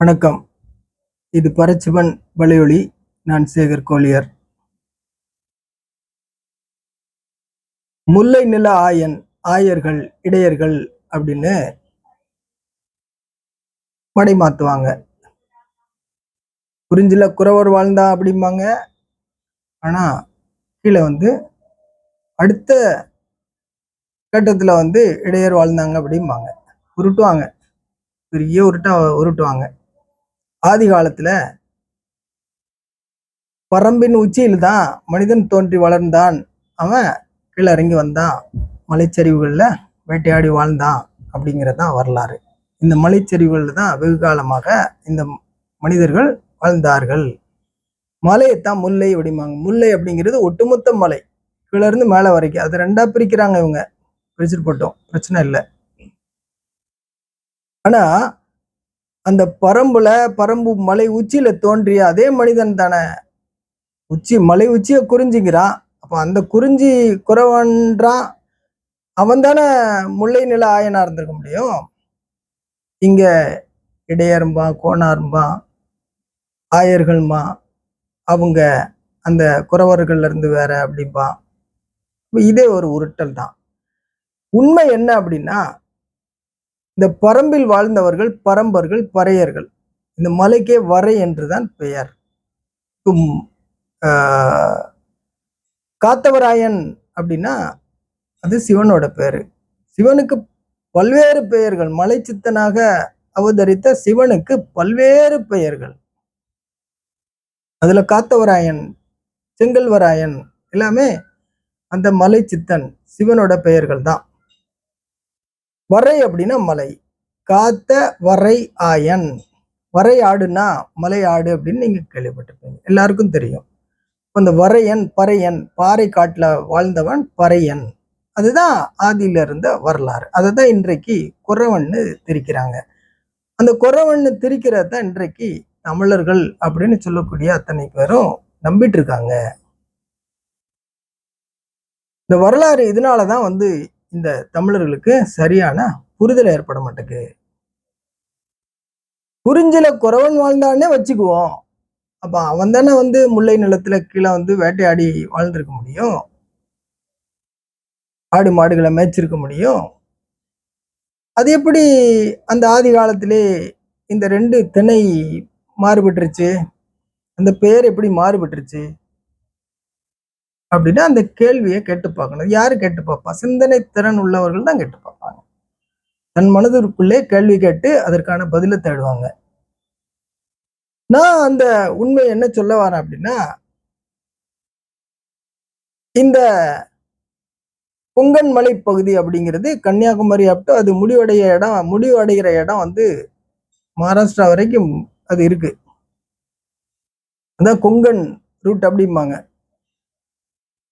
வணக்கம். இது பரச்சிவன் வலையொலி. நான் சேகர் கோலியர். முல்லை நில ஆயன் ஆயர்கள் இடையர்கள் அப்படின்னு படை மாத்துவாங்க. குறிஞ்சில குறவர் வாழ்ந்தா அப்படிம்பாங்க. ஆனா கீழே வந்து அடுத்த கட்டத்துல வந்து இடையர் வாழ்ந்தாங்க அப்படிம்பாங்க. உருட்டுவாங்க. பெரிய உருட்டா உருட்டுவாங்க. ஆதி காலத்துல பரம்பின் உச்சியில் தான் மனிதன் தோன்றி வளர்ந்தான். அவன் கீழே இறங்கி வந்தான். மலைச்சரிவுகளில் வேட்டையாடி வாழ்ந்தான் அப்படிங்கிறது தான் வரலாறு. இந்த மலைச்சரிவுகளில் தான் வெகு காலமாக இந்த மனிதர்கள் வாழ்ந்தார்கள். மலையைத்தான் முல்லை அப்படிம்பாங்க. முல்லை அப்படிங்கிறது ஒட்டுமொத்த மலை. கீழேருந்து மேலே வரைக்கும். அது ரெண்டா பிரிக்கிறாங்க இவங்க. பிரிச்சுட்டு போட்டோம். பிரச்சனை இல்லை. ஆனா அந்த பரம்புல பரம்பு மலை உச்சியில தோன்றிய அதே மனிதன் தானே. உச்சி மலை உச்சியை குறிஞ்சிங்கிறான். அப்போ அந்த குறிஞ்சி குறவன்றான். அவன் தானே முல்லை நில ஆயனா இருந்திருக்க முடியும். இங்க இடையரும்பா கோணாரும்பா ஆயர்கள்மா அவங்க அந்த குறவர்கள்ல இருந்து வேற அப்படிம்பா. இதே ஒரு உருட்டல் தான். உண்மை என்ன அப்படின்னா இந்த பரம்பில் வாழ்ந்தவர்கள் பரம்பர்கள் பறையர்கள். இந்த மலைக்கே வரை என்றுதான் பெயர். காத்தவராயன் அப்படின்னா அது சிவனோட பெயர் சிவனுக்கு பல்வேறு பெயர்கள். மலை சித்தனாக அவதரித்த சிவனுக்கு பல்வேறு பெயர்கள். அதுல காத்தவராயன் செங்கல்வராயன் எல்லாமே அந்த மலை சித்தன் சிவனோட பெயர்கள் தான். வரை அப்படின்னா மலை. காத்த வரை ஆயன். வரை ஆடுனா மலை ஆடு அப்படின்னு நீங்க கேள்விப்பட்டிருப்பீங்க. எல்லாருக்கும் தெரியும். அந்த வரையன் பறையன் பாறை காட்டுல வாழ்ந்தவன் பறையன். அதுதான் ஆதியில இருந்த வரலாறு. அதை தான் இன்றைக்கு குறவன்னு திரிக்கிறாங்க. அந்த குறவன்னு திரிக்கிறத இன்றைக்கு தமிழர்கள் அப்படின்னு சொல்லக்கூடிய அத்தனை பேரும் நம்பிட்டு இருக்காங்க. இந்த வரலாறு இதனாலதான் வந்து இந்த தமிழர்களுக்கு சரியான புரிதல் ஏற்பட மாட்டேங்குது. குறிஞ்சில குறவன் வாழ்ந்தானே வச்சுக்குவோம். அப்ப அவன் தானே வந்து முல்லை நிலத்துல கீழே வந்து வேட்டையாடி வாழ்ந்திருக்க முடியும். ஆடு மாடுகளை மேய்ச்சிருக்க முடியும். அது எப்படி அந்த ஆதி காலத்திலே இந்த ரெண்டு திணை மாறுபட்டுருச்சு? அந்த பெயர் எப்படி மாறுபட்டுருச்சு? அப்படின்னா அந்த கேள்வியை கேட்டு பார்க்கணும். யாரு கேட்டு பார்ப்பா? சிந்தனை திறன் உள்ளவர்கள் தான் கேட்டு பார்ப்பாங்க. தன் மனதிற்குள்ளே கேள்வி கேட்டு அதற்கான பதிலை தேடுவாங்க. நான் அந்த உண்மை என்ன சொல்ல வரேன் அப்படின்னா இந்த கொங்கன் மலை பகுதி அப்படிங்கிறது கன்னியாகுமரி அப்போ அது முடிவடைய இடம் முடிவடைகிற இடம் வந்து மகாராஷ்டிரா வரைக்கும் அது இருக்கு. அதான் கொங்கன் ரூட் அப்படிம்பாங்க.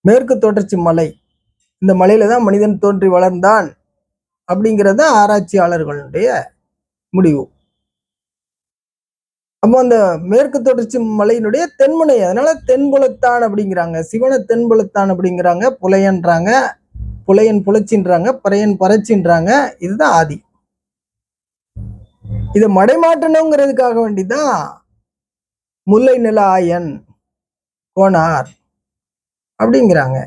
மேற்கு தொடர்ச்சி மலை. இந்த மலையில தான் மனிதன் தோன்றி வளர்ந்தான் அப்படிங்கிறது தான் ஆராய்ச்சியாளர்களுடைய முடிவு. அப்போ அந்த மேற்கு தொடர்ச்சி மலையினுடைய தென்முனை அதனால தென்புலத்தான் அப்படிங்கிறாங்க. சிவன தென்புலத்தான் அப்படிங்கிறாங்க. புலையன்றாங்க. புலையன் புலச்சின்றாங்க. பறையன் பறச்சின்றாங்க. இதுதான் ஆதி. இதை மடைமாற்றணுங்கிறதுக்காக வேண்டிதான் முல்லை நில ஆயன் கோனார் அப்படிங்கிறாங்க.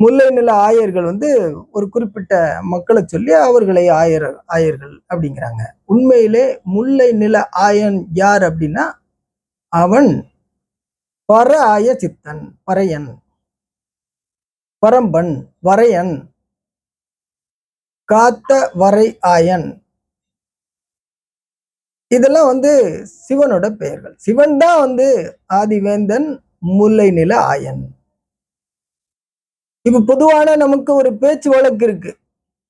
முல்லை நில ஆயர்கள் வந்து ஒரு குறிப்பிட்ட மக்களை சொல்லி அவர்களை ஆயர் ஆயர்கள் அப்படிங்கிறாங்க. உண்மையிலே முல்லை நில ஆயன் யார் அப்படின்னா அவன் பர ஆய சித்தன் பறையன் பரம்பன் வரையன் காத்த வரை ஆயன். இதெல்லாம் வந்து சிவனோட பெயர்கள். சிவன் தான் வந்து ஆதிவேந்தன் முல்லை நில ஆயன். இப்ப பொதுவான நமக்கு ஒரு பேச்சு வழக்கு இருக்கு.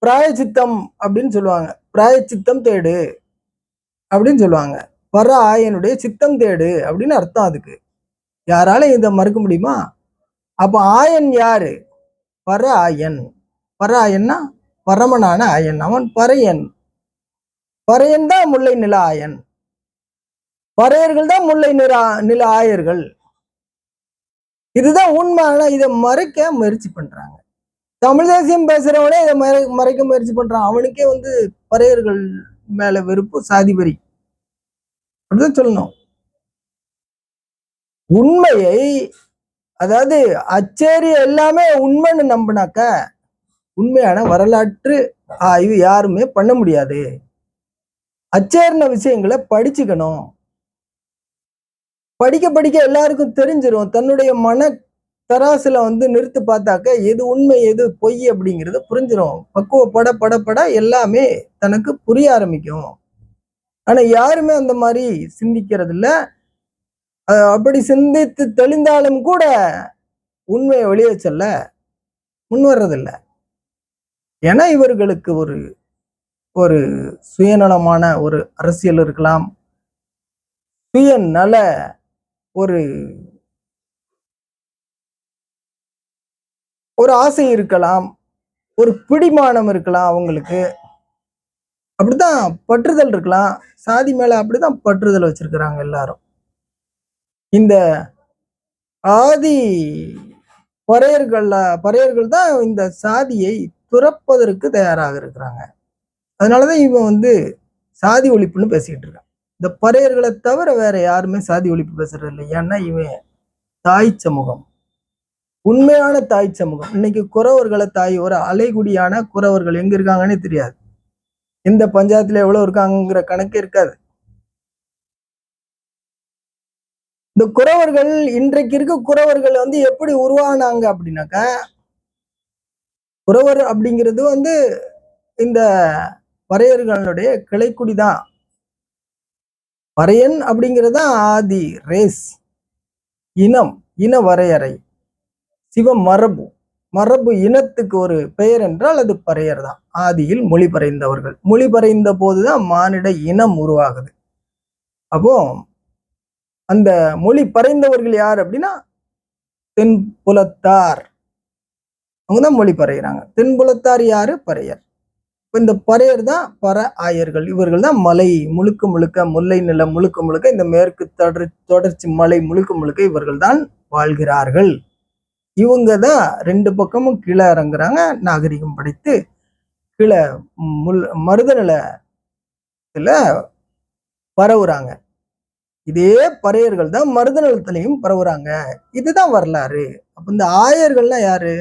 பிராயச்சித்தம் அப்படின்னு சொல்லுவாங்க. பிராயச்சித்தம் தேடு அப்படின்னு சொல்லுவாங்க. வர ஆயனுடைய சித்தம் தேடு அப்படின்னு அர்த்தம் அதுக்கு. யாரால இதை மறுக்க முடியுமா? அப்ப ஆயன் யாரு? பர ஆயன். பர ஆயன்னா பரமனான ஆயன். அவன் பறையன். பறையன் தான் முல்லை நில ஆயன். பறையர்கள் தான் முல்லை நில நில ஆயர்கள். இதுதான் உண்மை. ஆனா இதை மறைக்க முயற்சி பண்றாங்க. தமிழ் தேசியம் பேசுறவனே இதை மறை மறைக்க முயற்சி பண்றான். அவனுக்கே வந்து பறையர்கள் மேல வெறுப்பு சாதி வரி அப்படிதான் சொல்லணும். உண்மையை அதாவது அச்சேரி எல்லாமே உண்மைன்னு நம்பினாக்க உண்மையான வரலாற்று ஆய்வு யாருமே பண்ண முடியாது. அச்சேர்ன விஷயங்களை படிச்சுக்கணும். படிக்க படிக்க எல்லாருக்கும் தெரிஞ்சிடும் தன்னுடைய மன தராசில் வந்து நிறுத்து பார்த்தாக்க எது உண்மை எது பொய் அப்படிங்கிறது புரிஞ்சிடும் பக்குவப்பட பட பட எல்லாமே தனக்கு புரிய ஆரம்பிக்கும். ஆனா யாருமே அந்த மாதிரி சிந்திக்கிறது இல்ல அப்படி சிந்தித்து தெளிந்தாலும் கூட உண்மையை வெளியே சொல்ல முன் ஏன்னா இவர்களுக்கு ஒரு ஒரு சுயநலமான ஒரு அரசியல் இருக்கலாம். சுயநல ஒரு ஒரு ஆசை இருக்கலாம் ஒரு பிடிமானம் இருக்கலாம் அவங்களுக்கு. அப்படிதான் பற்றுதல் இருக்கலாம். சாதி மேல அப்படிதான் பற்றுதல் வச்சிருக்கிறாங்க எல்லாரும். இந்த ஆதி பறையர்கள்ல பறையர்கள் தான் இந்த சாதியை துறப்பதற்கு தயாராக இருக்கிறாங்க. அதனாலதான் இவன் வந்து சாதி ஒழிப்புன்னு பேசிக்கிட்டு இருக்கான். இந்த பறையர்களை தவிர வேற யாருமே சாதி ஒழிப்பு பேசுறது இல்லை. ஏன்னா இவன் தாய் சமூகம். உண்மையான தாய் சமூகம். இன்னைக்கு குறவர்களை தாய் ஒரு அலைகுடியான குறவர்கள் எங்க இருக்காங்கன்னே தெரியாது. இந்த பஞ்சாயத்துல எவ்வளவு இருக்காங்கிற கணக்கே இருக்காது. இந்த குறவர்கள் இன்றைக்கு இருக்க குறவர்கள் வந்து எப்படி உருவானாங்க அப்படின்னாக்கா குறவர் அப்படிங்கிறது வந்து இந்த பறையர்களுடைய கிளைக்குடி தான். பறையன் அப்படிங்கிறது தான் ஆதி ரேஸ். இனம் இன வரையறை. சிவ மரபு. மரபு இனத்துக்கு ஒரு பெயர் என்றால் அது பறையர் தான். ஆதியில் மொழி பறைந்தவர்கள். மொழி பறைந்த போதுதான் மானிட இனம் உருவாகுது. அப்போ அந்த மொழி பறைந்தவர்கள் யார் அப்படின்னா தென்புலத்தார். அவங்க தான் மொழி பறையிறாங்க. தென்புலத்தார் யாரு? பறையர். இப்போ இந்த பறையர் தான் பற ஆயர்கள். இவர்கள் தான் மலை முழுக்க முழுக்க முல்லை நிலம் முழுக்க முழுக்க இந்த மேற்கு தொடர் தொடர்ச்சி மலை முழுக்க முழுக்க இவர்கள் தான் வாழ்கிறார்கள். இவங்க தான் ரெண்டு பக்கமும் கீழே இறங்குறாங்க நாகரிகம் படைத்து. கீழே முள் மருத நிலத்தில் பரவுறாங்க. இதே பறையர்கள் தான் மருத நிலத்திலையும் பரவுறாங்க. இதுதான் வரலாறு. அப்போ இந்த ஆயர்கள்னா யாரு?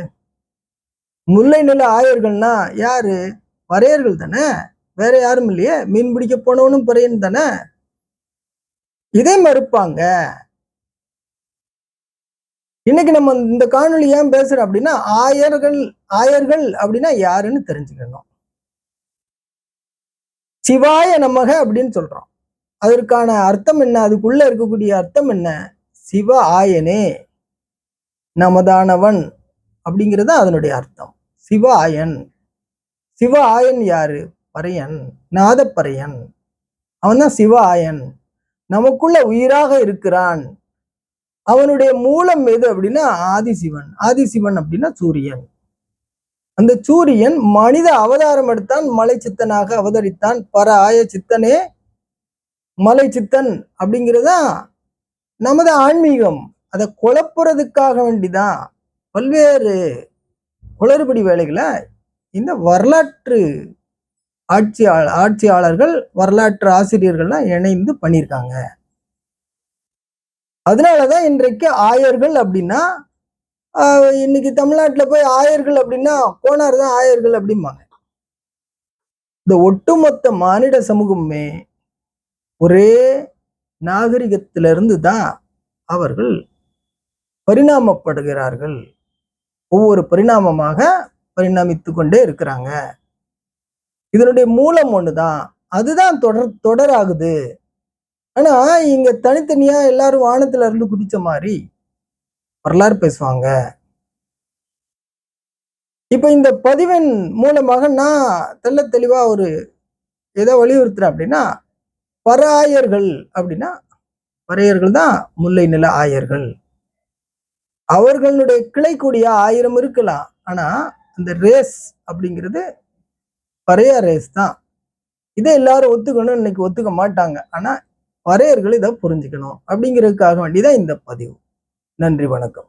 முல்லை நில ஆயர்கள்னா யாரு? பறையர்கள் தானே? வேற யாரும் இல்லையே? மீன் பிடிக்க போனவனும் பறையன் தானே? இதே மறுப்பாங்க. இன்னைக்கு நம்ம இந்த காணொளி ஏன் பேசுறோம் அப்படின்னா ஆயர்கள் ஆயர்கள் அப்படின்னா யாருன்னு தெரிஞ்சுக்கணும். சிவாய நமக அப்படின்னு சொல்றோம். அதற்கான அர்த்தம் என்ன? அதுக்குள்ள இருக்கக்கூடிய அர்த்தம் என்ன? சிவ ஆயனே நமதானவன் அப்படிங்கிறது அதனுடைய அர்த்தம். சிவ ஆயன். சிவ ஆயன் யாரு? பறையன். நாதப்பறையன். அவன் தான் சிவ ஆயன் நமக்குள்ள உயிராக இருக்கிறான். அவனுடைய மூலம் எது அப்படின்னா ஆதிசிவன். ஆதிசிவன் அப்படின்னா சூரியன். அந்த சூரியன் மனித அவதாரம் எடுத்தான் மலை சித்தனாக அவதரித்தான். பர ஆய சித்தனே மலை சித்தன் அப்படிங்கிறதா நமது ஆன்மீகம். அதை குழப்புறதுக்காக வேண்டிதான். பல்வேறு குளறுபடி வேலைகளை இந்த வரலாற்று ஆட்சியாளர் ஆட்சியாளர்கள் வரலாற்று ஆசிரியர்கள்லாம் இணைந்து பண்ணியிருக்காங்க. அதனாலதான் இன்றைக்கு ஆயர்கள் அப்படின்னா இன்னைக்கு தமிழ்நாட்டுல போய் ஆயர்கள் அப்படின்னா கோனார் தான் ஆயர்கள் அப்படிம்பாங்க. இந்த ஒட்டுமொத்த மானிட சமூகமே ஒரே நாகரிகத்திலிருந்து தான் அவர்கள் பரிணாமப்படுகிறார்கள். ஒவ்வொரு பரிணாமமாக பரிணமித்து கொண்டே இருக்கிறாங்க. இதனுடைய மூலம் ஒண்ணுதான். அதுதான் தொடர் தொடராகுது. ஆனா இங்க தனித்தனியா எல்லாரும் வானத்துல இருந்து குதிச்ச மாதிரி வரலாறு பேசுவாங்க. இப்ப இந்த பதிவின் மூலமாக நான் தெள்ள தெளிவா ஒரு எதை வலியுறுத்துறேன் அப்படின்னா பராயர்கள் அப்படின்னா பறையர்கள் தான் முல்லை நில ஆயர்கள். அவர்களுடைய கிளை கூடிய ஆயிரம் இருக்கலாம். ஆனா அந்த ரேஸ் அப்படிங்கிறது பறைய ரேஸ் தான். இதை எல்லாரும் ஒத்துக்கணும் இன்னைக்கு ஒத்துக்க மாட்டாங்க. ஆனா பறையர்கள் இதை புரிஞ்சுக்கணும் அப்படிங்கிறதுக்காக வேண்டிதான் இந்த பதிவு. நன்றி வணக்கம்.